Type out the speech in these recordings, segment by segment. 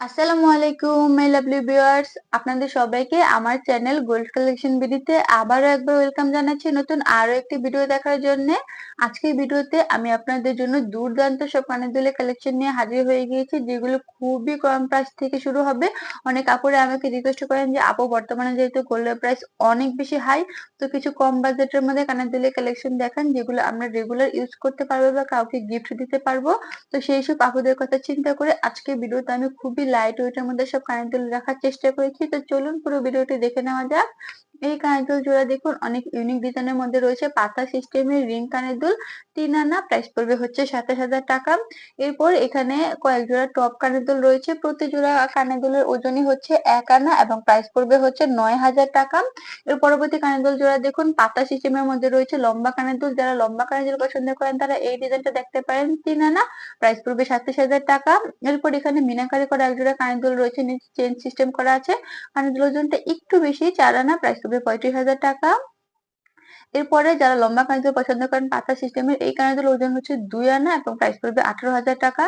আসসালামু আলাইকুম my lovely viewers আপনাদের সবাইকে আমার চ্যানেল গোল্ড কালেকশন ভিডিওতে আবারও একবার ওয়েলকাম জানাচ্ছি নতুন আরও একটি ভিডিও দেখার জন্য। আজকের ভিডিওতে আমি আপনাদের জন্য দুর্দান্ত সব কানের দুলের কালেকশন নিয়ে হাজির হয়ে গিয়েছি, যেগুলো খুবই কম প্রাইস থেকে শুরু হবে। অনেক আপুরে আমাকে রিকোয়েস্ট করেন যে, আপু, বর্তমানে যেহেতু গোল্ডের প্রাইস অনেক বেশি হাই তো কিছু কম বাজেটের মধ্যে কানের দুলের কালেকশন দেখান, যেগুলো আমরা রেগুলার ইউজ করতে পারব বা কাউকে গিফট দিতে পারব। তো সেই সব আপুদের কথা চিন্তা করে আজকে ভিডিওতে আমি খুবই লাইট ওয়েটের মধ্যে সব কানের দুল রাখার চেষ্টা করেছি। তো চলুন পুরো ভিডিওটি দেখে নেওয়া যাক। এই কানের দুল জোড়া দেখুন, অনেক ইউনিক ডিজাইনের মধ্যে রয়েছে। পাতা সিস্টেমের রিং কানের দুল তিন আনা প্রাইস পড়বে হচ্ছে সাতাশ হাজার টাকা। এরপর এখানে কয়েক জোড়া টপ কানের দুল রয়েছে। প্রতি জোড়া কানের দুলের ওজনই হচ্ছে এক আনা এবং প্রাইস পড়বে হচ্ছে নয় হাজার টাকা। এর পরবর্তী কানের দুল জোড়া দেখুন, পাতা সিস্টেমের মধ্যে রয়েছে লম্বা কানের দুল যারা লম্বা কানের দুল পছন্দ করেন, তারা এই ডিজাইনটা দেখতে পারেন। তিন আনা প্রাইস পড়বে সাতাশ হাজার টাকা। এরপর এখানে মিনাকারি করা এক জোড়া কানের দুল রয়েছে। নিচে চেন সিস্টেম করা আছে। কানের দুল ওজনটা একটু বেশি, চার আনা প্রাইস পড়বে পঁয়ত্রিশ হাজার টাকা। এরপরে যারা লম্বা কানের পছন্দ করেন পাতা সিস্টেমের এই কানের ওজন হচ্ছে দুই আনা এবং প্রাইস পড়বে আঠারো হাজার টাকা।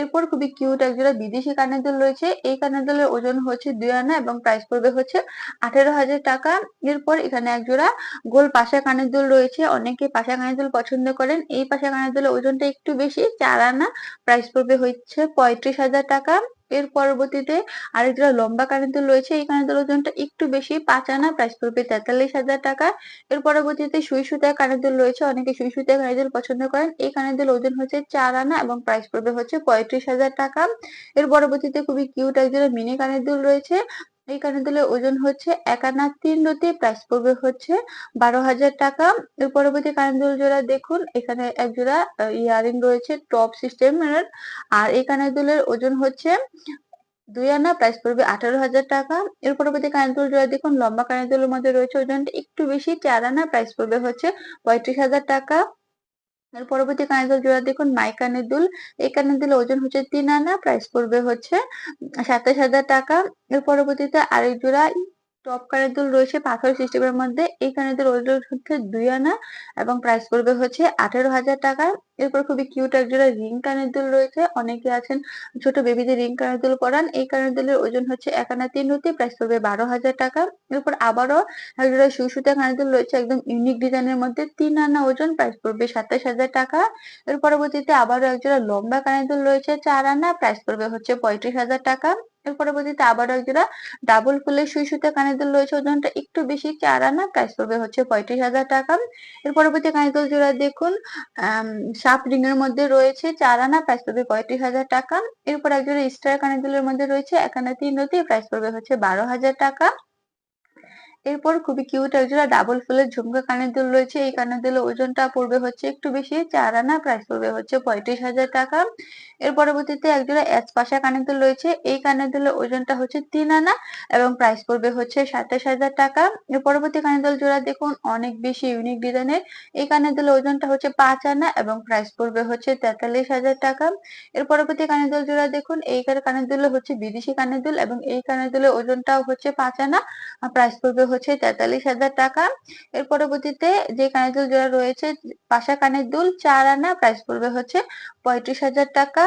এরপর খুবই কিউট একজোড়া বিদেশি কানের দুল রয়েছে, এই কানের দুলের ওজন হচ্ছে দুই আনা এবং প্রাইস পড়বে হচ্ছে আঠারো হাজার টাকা। এরপর এখানে একজোড়া গোল পাশা কানের দুল রয়েছে, অনেকে পাশা কানের দুল পছন্দ করেন, এই পাশা কানের দুলের ওজনটা একটু বেশি, চার আনা প্রাইস পড়বে হচ্ছে পঁয়ত্রিশ হাজার টাকা। এর পরবর্তীতে আরেকটা লম্বা কানের রয়েছে। এই কানের ওজনটা একটু বেশি, পাঁচ আনা প্রাইস পড়বে তেতাল্লিশ হাজার টাকা। এর পরবর্তীতে সুই সুতার কানের রয়েছে, অনেকে সুই সুতার কানের দুল পছন্দ করেন। এই কানের ওজন হচ্ছে চার আনা এবং প্রাইস পড়বে হচ্ছে পঁয়ত্রিশ হাজার টাকা। এর পরবর্তীতে খুবই কিউট একজনের মিনি কানের দুল রয়েছে। এই কানের দুলের ওজন হচ্ছে এক আনা তিন রতি প্রাইস পড়বে হচ্ছে বারো হাজার টাকা। এর পরবর্তী কানের জোড়া দেখুন, এখানে এক জোড়া ইয়ারিং রয়েছে টপ সিস্টেমের আর এই কানের দুলের ওজন হচ্ছে দুই আনা প্রাইস পড়বে আঠারো হাজার টাকা। এর পরবর্তী কানের জোড়া দেখুন, লম্বা কানের দুলের মধ্যে রয়েছে ওজনটা একটু বেশি, চার আনা প্রাইস পড়বে হচ্ছে পঁয়ত্রিশ হাজার টাকা। এর পরবর্তী কানের দুল জোড়া দেখুন মাই কানের দুল এই কানের দুল ওজন হচ্ছে তিন আনা প্রাইস পড়বে হচ্ছে সাতাশ হাজার টাকা। এর পরবর্তীতে আরেক জোড়া টপ কানের দুল রয়েছে পাথর সিস্টেমের মধ্যে। এই কানের দুল ওজন হচ্ছে দুই আনা এবং প্রাইস পড়বে হচ্ছে আঠেরো হাজার টাকা। এরপর খুবই কিউট একজোড়া রিং কানের দুল রয়েছে। অনেকে আছেন ছোট বেবিদের রিং কানের দুল পরান। এই কানের দুলের ওজন হচ্ছে এক আনা তিন রুটি প্রাইস পড়বে বারো হাজার টাকা। এরপর আবারও একজোড়া সুসুতা কানের দুল রয়েছে একদম ইউনিক ডিজাইনের মধ্যে। তিন আনা ওজন প্রাইস পড়বে সাতাশ হাজার টাকা। এর পরবর্তীতে আবারও একজোড়া লম্বা কানের দুল রয়েছে, চার আনা প্রাইস পড়বে হচ্ছে পঁয়ত্রিশ হাজার টাকা। এর পরবর্তীতে আবারও একজোড়া ডাবল ফুলের সুই সুতা কানের দুল রয়েছে, ওজনটা একটু বেশি, চার আনা প্রাইস পড়বে হচ্ছে পঁয়ত্রিশ হাজার টাকা। এর পরবর্তী কানের দুল জোড়া দেখুন সাপ রিং এর মধ্যে রয়েছে চার আনা প্রাইস পড়বে পঁয়ত্রিশ হাজার টাকা। এরপর একজোড়া স্টার কানের দুলের মধ্যে রয়েছে একানা তিন রতি প্রাইস পড়বে হচ্ছে বারো হাজার টাকা। এরপর খুবই কিউট একজোড়া ডাবল ফুলের ঝুমকা কানের দুল রয়েছে। এই কানের দুলের ওজনটা পড়বে হচ্ছে একটু বেশি, চার আনা প্রাইস পড়বে হচ্ছে পঁয়ত্রিশ হাজার টাকা। এর পরবর্তীতে একজোড়া এস পাশা কানের দুল রয়েছে। এই কানের দুলের ওজনটা হচ্ছে তিন আনা এবং প্রাইস পড়বে হচ্ছে সাতাশ হাজার টাকা। এর পরবর্তী কানের দুল জোড়া দেখুন, অনেক বেশি ইউনিক ডিজাইনের এই কানের দুলের ওজনটা হচ্ছে পাঁচ আনা এবং প্রাইস পড়বে হচ্ছে তেতাল্লিশ হাজার টাকা। এর পরবর্তী কানের দুল জোড়া দেখুন, এই কানের দুল হচ্ছে বিদেশি কানের দুল এবং এই কানের দুলের ওজনটাও হচ্ছে পাঁচ আনা প্রাইস পড়বে হচ্ছে তেতাল্লিশ হাজার টাকা। এর পরবর্তীতে যে কানের দুল জোড়া রয়েছে, পাশা কানের দুল, চার আনা প্রাইস পড়বে হচ্ছে পঁয়ত্রিশ হাজার টাকা।